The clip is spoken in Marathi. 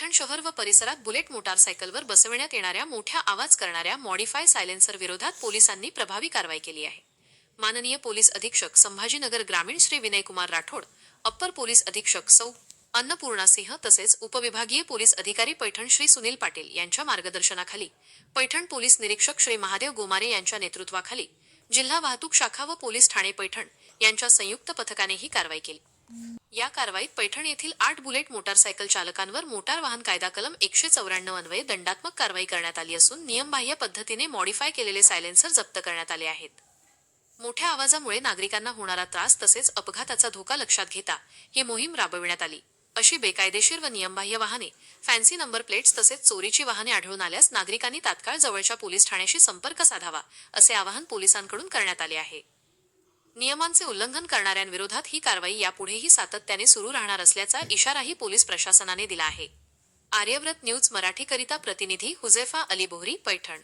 पैठण शहर व परिसरात बुलेट मोटारसायकलवर बसविण्यात येणाऱ्या मोठ्या आवाज करणाऱ्या मॉडिफाय सायलेन्सर विरोधात पोलिसांनी प्रभावी कारवाई केली आहे. माननीय पोलीस अधीक्षक संभाजीनगर ग्रामीण श्री विनयकुमार राठोड अप्पर पोलीस अधीक्षक सौ अन्नपूर्णा सिंह तसेच उपविभागीय पोलीस अधिकारी पैठण श्री सुनील पाटील यांच्या मार्गदर्शनाखाली पैठण पोलीस निरीक्षक श्री महादेव गोमारे यांच्या नेतृत्वाखाली जिल्हा वाहतूक शाखा व पोलीस ठाणे पैठण यांच्या संयुक्त पथकाने ही कारवाई केली. या कारवाईत पैठण येथील आठ बुलेट मोटारसायकल चालकांवर मोटार वाहन कायदा कलम एकशे चौऱ्याण्णव अन्वये दंडात्मक कारवाई करण्यात आली असून नियमबाह्य पद्धतीने मॉडिफाय केलेले सायलेन्सर जप्त करण्यात आले आहेत. मोठ्या आवाजामुळे नागरिकांना होणारा त्रास तसेच अपघाताचा धोका लक्षात घेता ही मोहीम राबविण्यात आली. अशी बेकायदेशीर व नियमबाह्य वाहने फॅन्सी नंबर प्लेट्स तसेच चोरीची वाहने आढळून आल्यास नागरिकांनी तात्काळ जवळच्या पोलीस ठाण्याशी संपर्क साधावा असे आवाहन पोलिसांकडून करण्यात आले आहे. नियमांचे उल्लंघन करणाऱ्यांविरोधात ही कारवाई यापुढेही सातत्याने सुरू राहणार असल्याचा इशाराही पोलीस प्रशासनाने दिला आहे. आर्यव्रत न्यूज मराठीकरिता प्रतिनिधी हुजेफा अली बोहरी पैठण.